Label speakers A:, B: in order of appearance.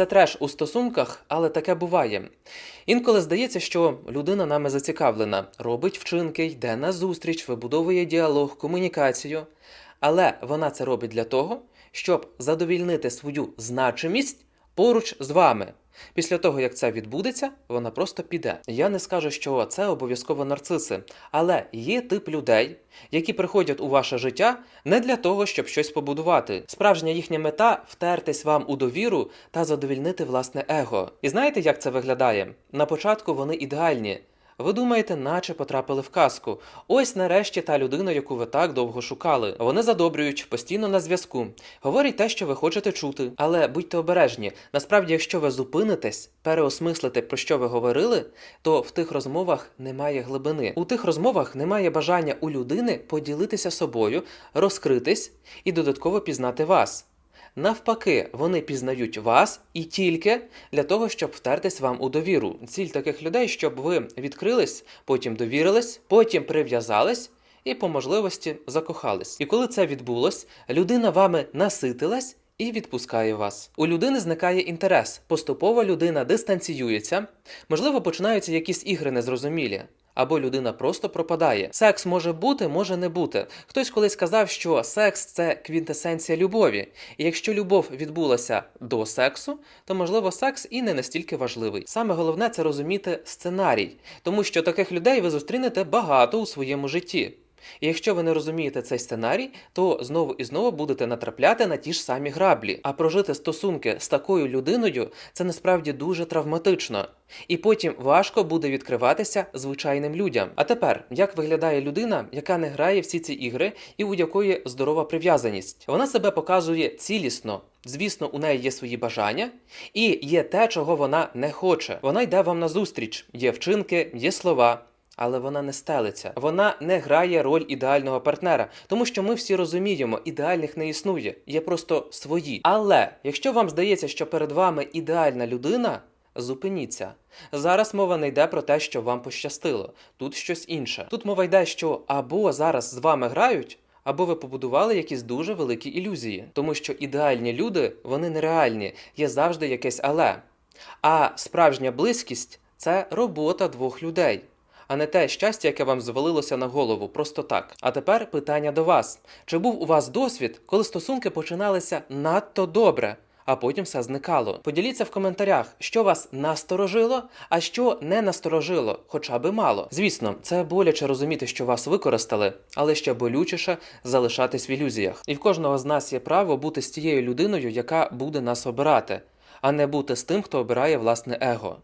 A: Це треш у стосунках, але таке буває. Інколи здається, що людина нами зацікавлена, робить вчинки, йде на зустріч, вибудовує діалог, комунікацію. Але вона це робить для того, щоб задовільнити свою значимість поруч з вами. Після того, як це відбудеться, вона просто піде. Я не скажу, що це обов'язково нарциси, але є тип людей, які приходять у ваше життя не для того, щоб щось побудувати. Справжня їхня мета втертись вам у довіру та задовільнити власне его. І знаєте, як це виглядає? На початку вони ідеальні. Ви думаєте, наче потрапили в казку. Ось нарешті та людина, яку ви так довго шукали. Вони задобрюють, постійно на зв'язку. Говорять те, що ви хочете чути. Але будьте обережні. Насправді, якщо ви зупинитесь, переосмислите, про що ви говорили, то в тих розмовах немає глибини. У тих розмовах немає бажання у людини поділитися собою, розкритись і додатково пізнати вас. Навпаки, вони пізнають вас і тільки для того, щоб втертись вам у довіру. Ціль таких людей, щоб ви відкрились, потім довірились, потім прив'язались і по можливості закохались. І коли це відбулось, людина вами наситилась. І відпускає вас. У людини зникає інтерес. Поступово людина дистанціюється, можливо, починаються якісь ігри незрозумілі. Або людина просто пропадає. Секс може бути, може не бути. Хтось колись сказав, що секс це квінтесенція любові. І якщо любов відбулася до сексу, то можливо секс і не настільки важливий. Саме головне це розуміти сценарій, тому що таких людей ви зустрінете багато у своєму житті. І якщо ви не розумієте цей сценарій, то знову і знову будете натрапляти на ті ж самі граблі. А прожити стосунки з такою людиною це насправді дуже травматично. І потім важко буде відкриватися звичайним людям. А тепер, як виглядає людина, яка не грає всі ці ігри і у якої здорова прив'язаність? Вона себе показує цілісно. Звісно, у неї є свої бажання, і є те, чого вона не хоче. Вона йде вам на зустріч, є вчинки, є слова. Але вона не стелиться, вона не грає роль ідеального партнера, тому що ми всі розуміємо, ідеальних не існує, є просто свої. Але якщо вам здається, що перед вами ідеальна людина, зупиніться. Зараз мова не йде про те, що вам пощастило. Тут щось інше. Тут мова йде, що або зараз з вами грають. Або ви побудували якісь дуже великі ілюзії, тому що ідеальні люди вони нереальні, є завжди якесь але. А справжня близькість це робота двох людей а не те щастя, яке вам звалилося на голову просто так. А тепер питання до вас: чи був у вас досвід, коли стосунки починалися надто добре? А потім все зникало. Поділіться в коментарях, що вас насторожило, а що не насторожило, хоча би мало. Звісно, це боляче розуміти, що вас використали, але ще болючіше залишатись в ілюзіях. І в кожного з нас є право бути з тією людиною, яка буде нас обирати, а не бути з тим, хто обирає власне его.